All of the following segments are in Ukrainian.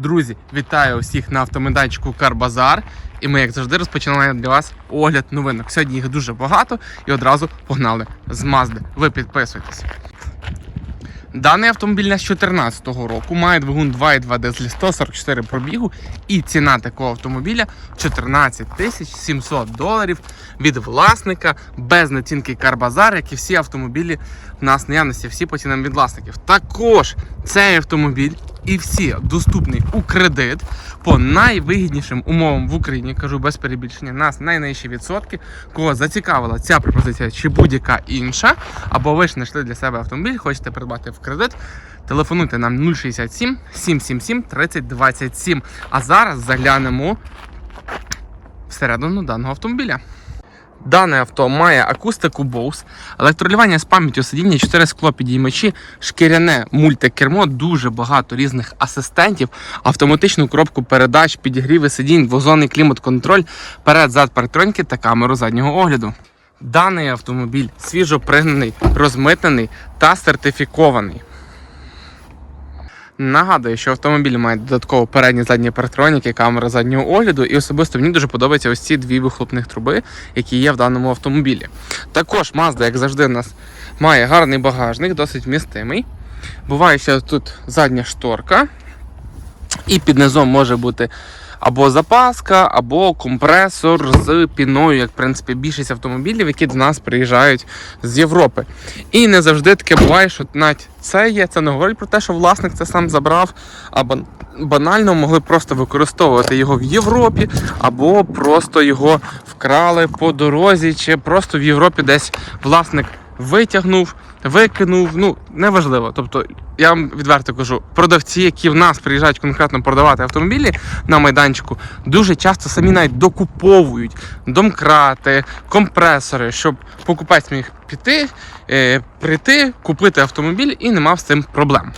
Друзі, вітаю усіх на автомайданчику Карбазар. І ми, як завжди, розпочинаємо для вас огляд новинок. Сьогодні їх дуже багато і одразу погнали з Мазди. Ви підписуйтесь. Даний автомобіль на 2014 року має двигун 2.2 дизель 144 пробігу, і ціна такого автомобіля 14 тисяч 700 доларів від власника без націнки Карбазар, як і всі автомобілі в нас наявності, всі по цінам від власників. Також цей автомобіль і всі доступний у кредит по найвигіднішим умовам в Україні. Кажу без перебільшення. Нас найнижчі відсотки. Кого зацікавила ця пропозиція чи будь-яка інша, або ви ж знайшли для себе автомобіль, хочете придбати в кредит. Телефонуйте нам 067 777 3027. А зараз заглянемо всередину даного автомобіля. Дане авто має акустику Bose, електролювання з пам'яттю сидіння, 4 склопідіймачі, шкіряне мультикермо, дуже багато різних асистентів, автоматичну коробку передач, підігріви сидінь, двозонний клімат-контроль, перед-зад парктроньки та камеру заднього огляду. Даний автомобіль свіжо пригнаний, розмитнений та сертифікований. Нагадую, що автомобіль має додатково передні задні парктроніки, камера заднього огляду, і особисто мені дуже подобаються ось ці дві вихлопних труби, які є в даному автомобілі. Також Mazda, як завжди, у нас має гарний багажник, досить вмістимий. Буває, що тут задня шторка, і під низом може бути або запаска, або компресор з піною, як в принципі більшість автомобілів, які до нас приїжджають з Європи. І не завжди таке буває, що навіть це є. Це не говорить про те, що власник це сам забрав, або банально могли просто використовувати його в Європі, або просто його вкрали по дорозі, чи просто в Європі десь власник витягнув, викинув. Ну неважливо. Тобто, я вам відверто кажу, продавці, які в нас приїжджають конкретно продавати автомобілі на майданчику, дуже часто самі навіть докуповують домкрати, компресори, щоб покупець міг піти, е, прийти, купити автомобіль і не мав з цим проблем.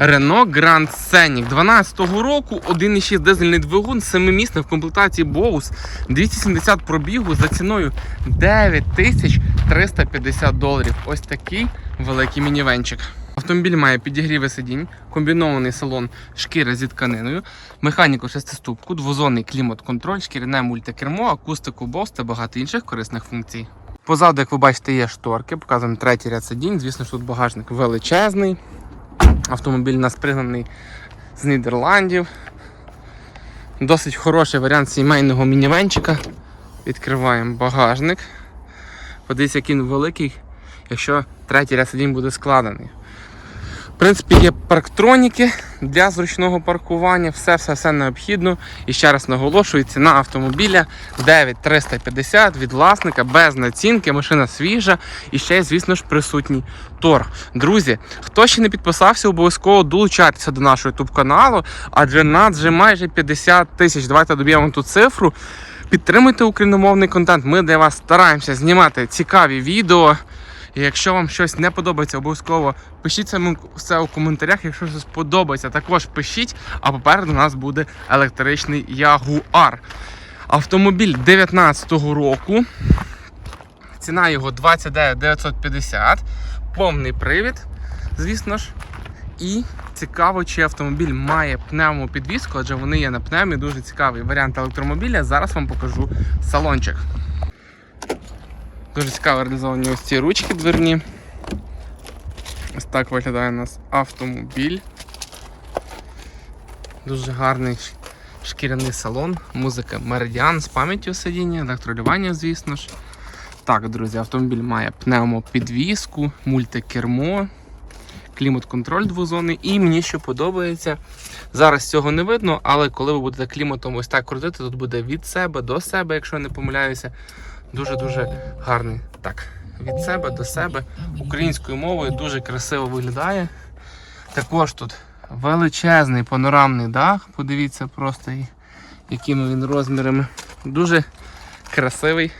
Renault Grand Scenic 12-го року, 1,6 дизельний двигун, семимісний в комплектації Bose, 270 пробігу за ціною 9350 доларів. Ось такий великий мінівенчик. Автомобіль має підігріви сидінь, комбінований салон шкіри зі тканиною, механіку шестиступку, двозонний клімат-контроль, шкіряне мультикермо, акустику Bose та багато інших корисних функцій. Позаду, як ви бачите, є шторки, показуємо третій ряд сидінь. Звісно ж, тут багажник величезний. Автомобіль у нас пригнаний з Нідерландів. Досить хороший варіант сімейного мінівенчика. Відкриваємо багажник. Подивіться, який він великий, якщо третій ряд сидінь буде складений. В принципі, є парктроніки для зручного паркування, все все все необхідно. І ще раз наголошую, ціна автомобіля 9350 від власника без націнки, машина свіжа і ще, звісно ж, присутній торг. Друзі, хто ще не підписався, обов'язково долучайтеся до нашого YouTube каналу, адже нас вже майже 50 тисяч. Давайте доб'ємо ту цифру. Підтримуйте україномовний контент. Ми для вас стараємося знімати цікаві відео. І якщо вам щось не подобається, обов'язково пишіть це все у коментарях. Якщо щось подобається, також пишіть. А попереду у нас буде електричний Ягуар. Автомобіль 19-го року. Ціна його 29 950. Повний привід, звісно ж. І цікаво, чи автомобіль має пневмопідвіску, адже вони є на пневмі. Дуже цікавий варіант електромобіля. Зараз вам покажу салончик. Дуже цікаво реалізовані ось ці ручки дверні. Ось так виглядає у нас автомобіль. Дуже гарний шкіряний салон, музика Meridian з пам'яттю сидіння, електролювання, звісно ж. Так, друзі, автомобіль має пневмопідвіску, мультикермо, клімат-контроль двозонний. І мені що подобається, зараз цього не видно, але коли ви будете кліматом ось так крутити, тут буде від себе до себе, якщо я не помиляюся. Дуже-дуже гарний. Так, від себе до себе українською мовою дуже красиво виглядає. Також тут величезний панорамний дах. Подивіться просто, якими він розмірами. Дуже красивий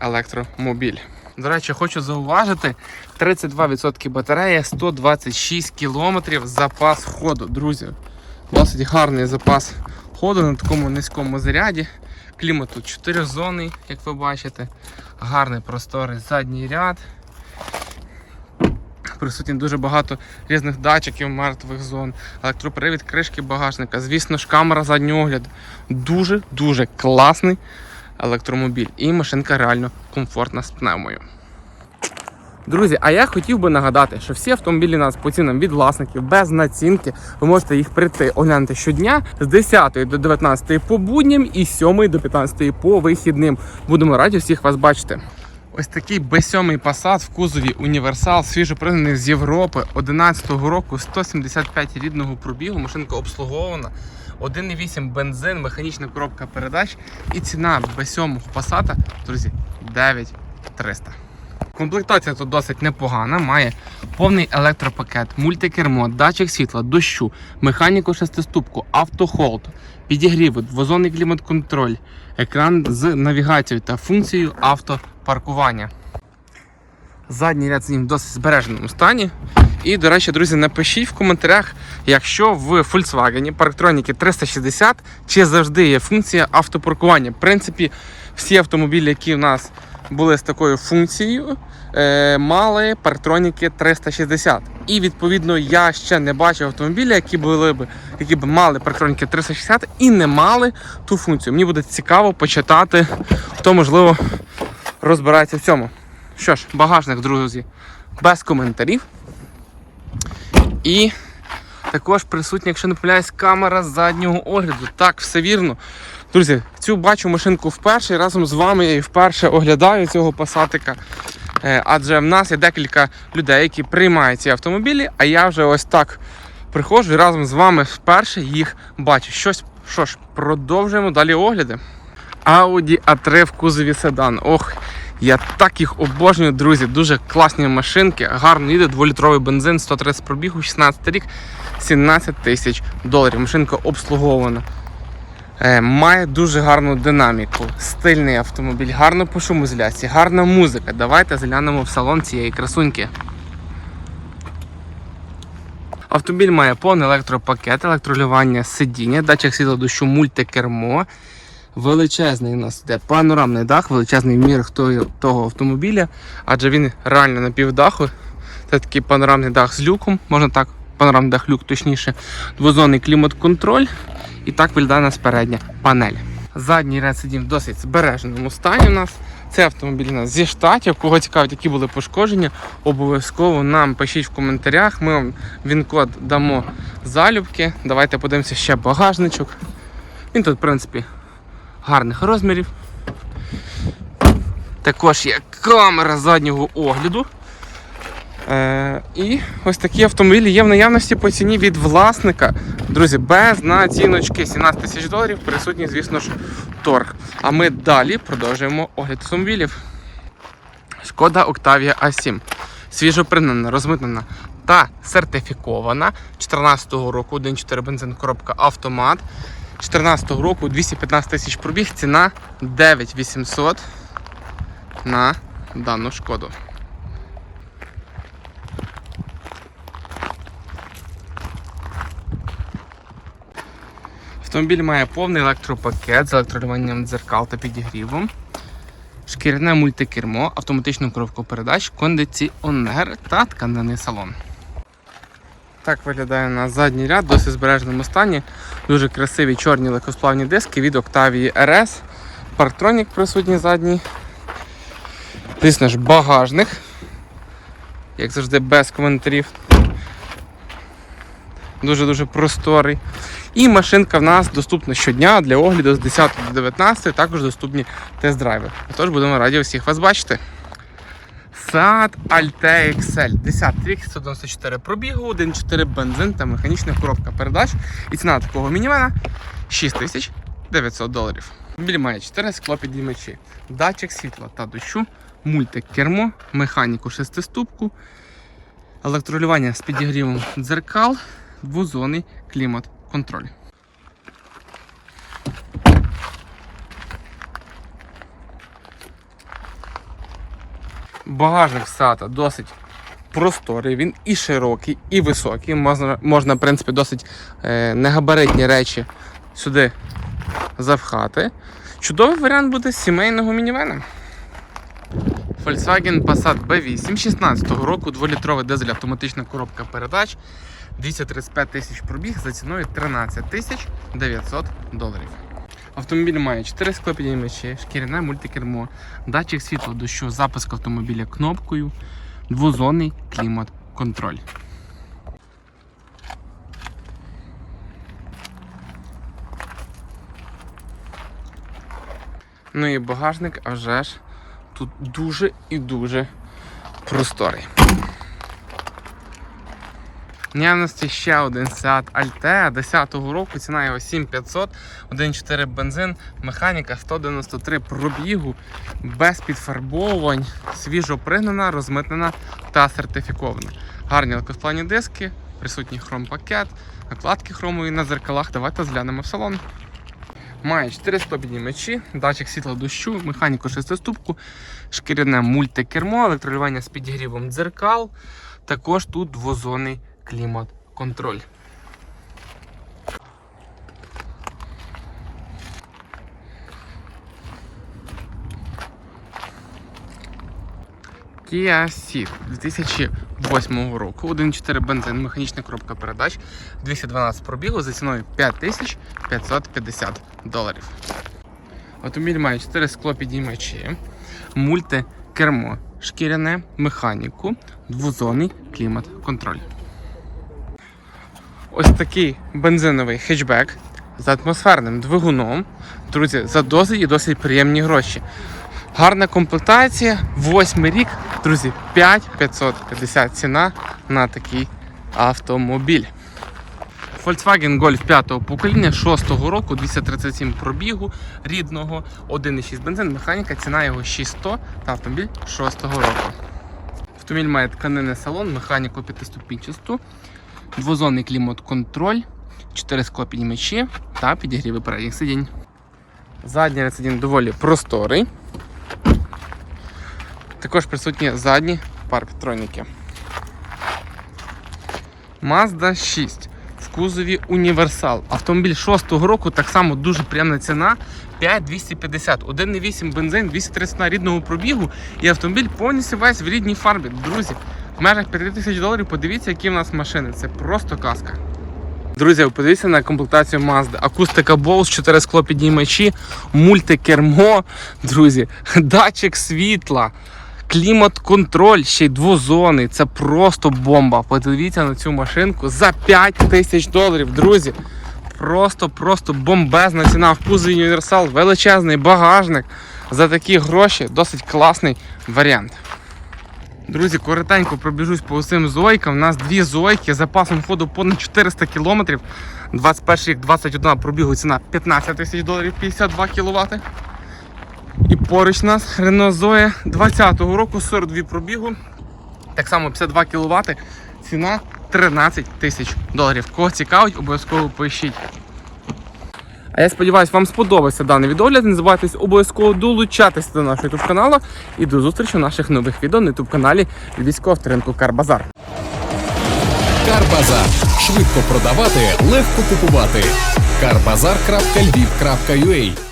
електромобіль. До речі, хочу зауважити: 32% батарея, 126 км запас ходу. Друзі, досить гарний запас ходу на такому низькому заряді. Клімат тут 4 зони, як ви бачите. Гарний просторий задній ряд. Присутні дуже багато різних датчиків, мертвих зон, електропривід кришки багажника. Звісно ж, камера заднього огляду. Дуже дуже класний електромобіль. І машинка реально комфортна з пневмою. Друзі, а я хотів би нагадати, що всі автомобілі у нас по цінам від власників без націнки. Ви можете їх прийти оглянути щодня з 10 до 19 по будням і з 7 до 15 по вихідним. Будемо раді всіх вас бачити. Ось такий B7 Passat в кузові універсал, свіжопригнаний з Європи 11-го року, 175 рідного пробігу. Машинка обслугована. 1,8 бензин, механічна коробка передач. І ціна B7 Passat, друзі, 9300. Комплектація тут досить непогана. Має повний електропакет, мультикермо, датчик світла, дощу, механіку шестиступку, автохолд, підігріви, двозонний клімат-контроль, екран з навігацією та функцією автопаркування. Задній ряд сидінь в досить збереженому стані. І, до речі, друзі, напишіть в коментарях, якщо в Volkswagen Parktroniki 360 чи завжди є функція автопаркування. В принципі, всі автомобілі, які в нас були з такою функцією, е, мали Parktroniki 360. І відповідно я ще не бачив автомобіля, які були б, які б мали Parktroniki 360 і не мали ту функцію. Мені буде цікаво почитати, хто можливо розбирається в цьому. Що ж, багажник, друзі, без коментарів. І також присутня, якщо не помиляюсь, камера заднього огляду. Так, все вірно. Друзі, цю бачу машинку вперше і разом з вами я і вперше оглядаю цього пасатика. Е, Адже в нас є декілька людей, які приймають ці автомобілі, а я вже ось так приходжу і разом з вами вперше їх бачу. Щось, що ж, продовжуємо далі огляди. Audi A3 в кузові седан. Ох, я так їх обожнюю, друзі. Дуже класні машинки. Гарно їде, 2-літровий бензин, 130 пробігу, 16 рік, 17 тисяч доларів. Машинка обслугована. Е, має дуже гарну динаміку, стильний автомобіль, гарно по шумоізоляції, гарна музика. Давайте заглянемо в салон цієї красуньки. Автомобіль має повний електропакет, електролювання сидіння, датчик світла дощу, мультикермо. Величезний у нас йде панорамний дах, величезний того, того автомобіля, адже він реально на півдаху. Це такий панорамний дах з люком, можна так, панорамний дах люк, точніше, двозонний клімат-контроль. І так виглядає у нас передня панель. Задній ряд сидінь в досить збереженому стані у нас. Це автомобіль у нас зі штатів. Кого цікавить, які були пошкодження, обов'язково нам пишіть в коментарях. Ми вам він-код дамо залюбки. Давайте подивимося ще багажничок. Він тут, в принципі, гарних розмірів. Також є камера заднього огляду. Е, і ось такі автомобілі є в наявності по ціні від власника. Друзі, без націночки 17 тисяч доларів присутній, звісно ж, торг. А ми далі продовжуємо огляд автомобілів. Шкода Octavia A7. Свіжо пригнана, розмитнена та сертифікована. 2014 року 1.4 бензин, коробка автомат. 2014 року 215 тисяч пробіг, ціна 9800 на дану шкоду. Автомобіль має повний електропакет з електролюванням дзеркал та підігрівом, шкіряне мультикермо, автоматичну коробку передач, кондиціонер та тканинний салон. Так виглядає на задній ряд, досить збереженому стані. Дуже красиві чорні легкосплавні диски від Octavia RS. Parktronік присутній задній. Звісно ж, багажник. Як завжди, без коментарів. Дуже-дуже просторий. І машинка в нас доступна щодня для огляду з 10 до 19, також доступні тест-драйви. Тож будемо раді всіх вас бачити. Seat Altea XL. 10 рік, 194 пробігу, 1.4 бензин та механічна коробка передач. І ціна такого мінімена 6900 доларів. Автомобіль має 4 склопідіймачі, датчик світла та дощу, мультикермо, механіку шестиступку, електролювання з підігрівом дзеркал, двозонний клімат-контроль. Багажник SATA досить просторий, він і широкий, і високий. Можна, можна в принципі, досить е, негабаритні речі сюди запхати. Чудовий варіант буде сімейного мінівена. Volkswagen Passat B8 16 року, 2-літровий дизель автоматична коробка передач, 235 тисяч пробіг за ціною 13 тисяч 900 доларів. Автомобіль має 4 склопідіймачі, шкіряне мультикермо, датчик світло дощу, запуск автомобіля кнопкою, двозонний клімат-контроль. Ну і багажник, а вже ж тут дуже і дуже просторий. В Наявності ще один Seat Altea 10-го року, ціна його 7500, 1.4 бензин, механіка 193 пробігу, без підфарбовувань, свіжо пригнана, розмитнена та сертифікована. Гарні легкосплавні диски, присутній хром-пакет, накладки хромові на зеркалах. Давайте зглянемо в салон. Має 4 піднімачі, датчик світла дощу, механіку шестиступку, шкіряне мультикермо, електролювання з підігрівом дзеркал. Також тут двозонний клімат-контроль. Kia Ceed 2008 року, 1.4 бензин, механічна коробка передач, 212 пробігу за ціною 5550 доларів. Автомобіль має 4 склопідіймачі, мультикермо, шкіряне, механіку, двозонний клімат-контроль. Ось такий бензиновий хетчбек з атмосферним двигуном. Друзі, за досить і досить приємні гроші. Гарна комплектація, восьмий рік, друзі, 5550 ціна на такий автомобіль. Volkswagen Golf 5 покоління 6 року, 237 пробігу рідного, 1,6 бензин, механіка, ціна його 6100 та автомобіль 6 року. Автомобіль має тканинний салон, механіку п'ятиступінчасту, двозонний клімат-контроль, 4 склопіднімачі та підігріви передніх сидінь. Задній ряд сидінь доволі просторий. Також присутні задні парктроніки. Mazda 6 в кузові універсал. Автомобіль 6-го року так само дуже приємна ціна. 5250. 1,8 бензин, 230 на рідного пробігу. І автомобіль повністю весь в рідній фарбі. Друзі, в межах 5000 доларів подивіться, які в нас машини. Це просто казка. Друзі, подивіться на комплектацію Mazda. Акустика Bose, 4 скло підіймачі, мультикермо, друзі, датчик світла, клімат-контроль, ще й двозонний. Це просто бомба. Подивіться на цю машинку за 5 тисяч доларів, друзі. Просто, просто бомбезна ціна в кузові універсал, величезний багажник. За такі гроші досить класний варіант. Друзі, коротенько пробіжусь по усім зойкам. У нас дві зойки запасом ходу понад 400 км. 21 рік 21 пробігу ціна 15 тисяч доларів 52 кВт. І поруч нас Renault Zoe 20-го року 42 пробігу. Так само 52 кВт. Ціна 13 тисяч доларів. Кого цікавить, обов'язково пишіть. А я сподіваюся, вам сподобався даний відеогляд. Не забувайтесь обов'язково долучатися до нашого YouTube каналу і до зустрічі в наших нових відео на YouTube каналі Львівського авторинку Карбазар. Карбазар. Швидко продавати, легко купувати. Карбазар.львів.ua